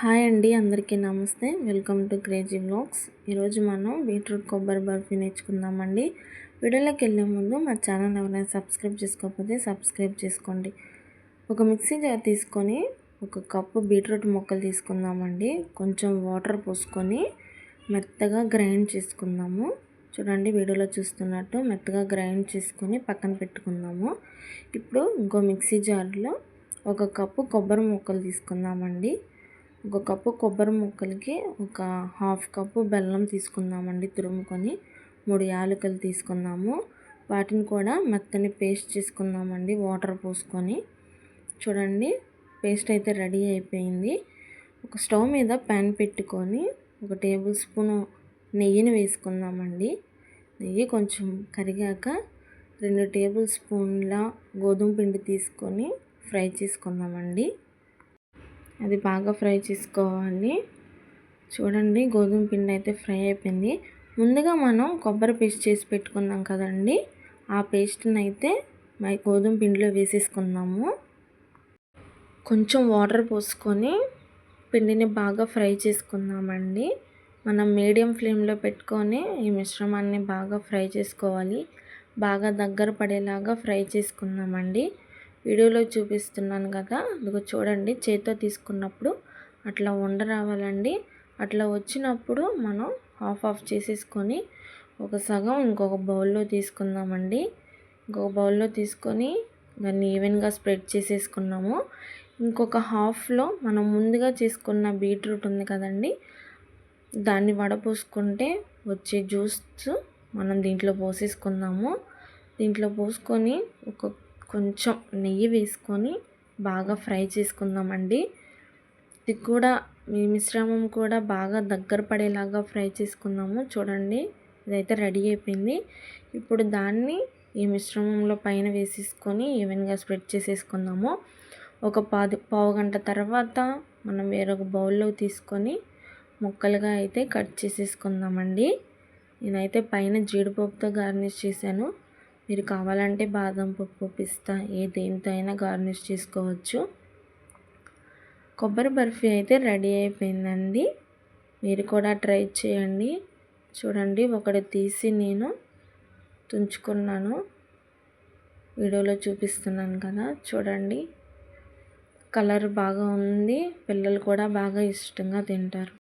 Hi అండి అందరికీ నమస్తే. వెల్కమ్ టు క్రేజీ బ్లాగ్స్ ఈరోజు మనం బీట్రూట్ కొబ్బరి బర్ఫీ నేర్చుకుందామండి. వీడియోలోకి వెళ్ళే ముందు మా ఛానల్ ఎవరైనా సబ్స్క్రైబ్ చేసుకోకపోతే సబ్స్క్రైబ్ చేసుకోండి. ఒక మిక్సీ జార్ తీసుకొని ఒక కప్పు బీట్రూట్ ముక్కలు తీసుకుందామండి. కొంచెం వాటర్ పోసుకొని మెత్తగా గ్రైండ్ చేసుకుందాము. చూడండి వీడియోలో చూస్తున్నట్టు మెత్తగా గ్రైండ్ చేసుకొని పక్కన పెట్టుకుందాము. ఇప్పుడు ఇంకో మిక్సీ జార్లో ఒక కప్పు కొబ్బరి ముక్కలు తీసుకుందామండి. ఒక కప్పు కొబ్బరి ముక్కలకి ఒక హాఫ్ కప్పు బెల్లం తీసుకుందామండి తురుముకొని. మూడు యాలకులు తీసుకుందాము. వాటిని కూడా మెత్తని పేస్ట్ చేసుకుందామండి వాటర్ పోసుకొని. చూడండి పేస్ట్ అయితే రెడీ అయిపోయింది. ఒక స్టవ్ మీద ప్యాన్ పెట్టుకొని ఒక టేబుల్ స్పూన్ నెయ్యిని వేసుకుందామండి. నెయ్యి కొంచెం కరిగాక రెండు టేబుల్ స్పూన్ల గోధుమ పిండి తీసుకొని ఫ్రై చేసుకుందామండి. అది బాగా ఫ్రై చేసుకోవాలి. చూడండి గోధుమ పిండి అయితే ఫ్రై అయిపోయింది. ముందుగా మనం కొబ్బరి పేస్ట్ చేసి పెట్టుకున్నాం కదండి. ఆ పేస్ట్ని అయితే గోధుమ పిండిలో వేసేసుకుందాము. కొంచెం వాటర్ పోసుకొని పిండిని బాగా ఫ్రై చేసుకుందామండి. మనం మీడియం ఫ్లేమ్లో పెట్టుకొని ఈ మిశ్రమాన్ని బాగా ఫ్రై చేసుకోవాలి. బాగా దగ్గర పడేలాగా ఫ్రై చేసుకుందామండి. వీడియోలో చూపిస్తున్నాను కదా. ఇదిగో చూడండి చేతితో తీసుకున్నప్పుడు అట్లా ఉండ రావాలండి. అట్లా వచ్చినప్పుడు మనం హాఫ్ ఆఫ్ చేసేసుకొని ఒక సగం ఇంకొక బౌల్లో తీసుకుందామండి. ఇంకొక బౌల్లో తీసుకొని దాన్ని ఈవెన్గా స్ప్రెడ్ చేసేసుకున్నాము. ఇంకొక హాఫ్లో మనం ముందుగా చేసుకున్న బీట్రూట్ ఉంది కదండి దాన్ని వడపోసుకుంటే వచ్చే జ్యూస్ మనం దీంట్లో పోసేసుకుందాము. దీంట్లో పోసుకొని ఒక కొంచెం నెయ్యి వేసుకొని బాగా ఫ్రై చేసుకుందామండి. ఇది కూడా మీ మిశ్రమం కూడా బాగా దగ్గర పడేలాగా ఫ్రై చేసుకుందాము. చూడండి ఇదైతే రెడీ అయిపోయింది. ఇప్పుడు దాన్ని ఈ మిశ్రమంలో పైన వేసేసుకొని ఈవెన్గా స్ప్రెడ్ చేసేసుకుందాము. ఒక పాది పావు గంట తర్వాత మనం వేరొక బౌల్లో తీసుకొని ముక్కలుగా అయితే కట్ చేసేసుకుందామండి. నేనైతే పైన జీడిపప్పుతో గార్నిష్ చేశాను. మీరు కావాలంటే బాదం పప్పు పిస్తా ఏ దేనితో అయినా గార్నిష్ చేసుకోవచ్చు. కొబ్బరి బర్ఫీ అయితే రెడీ అయిపోయిందండి. మీరు కూడా ట్రై చేయండి. చూడండి ఒకటి తీసి నేను తుంచుకున్నాను. వీడియోలో చూపిస్తున్నాను కదా చూడండి. కలర్ బాగా ఉంది. పిల్లలు కూడా బాగా ఇష్టంగా తింటారు.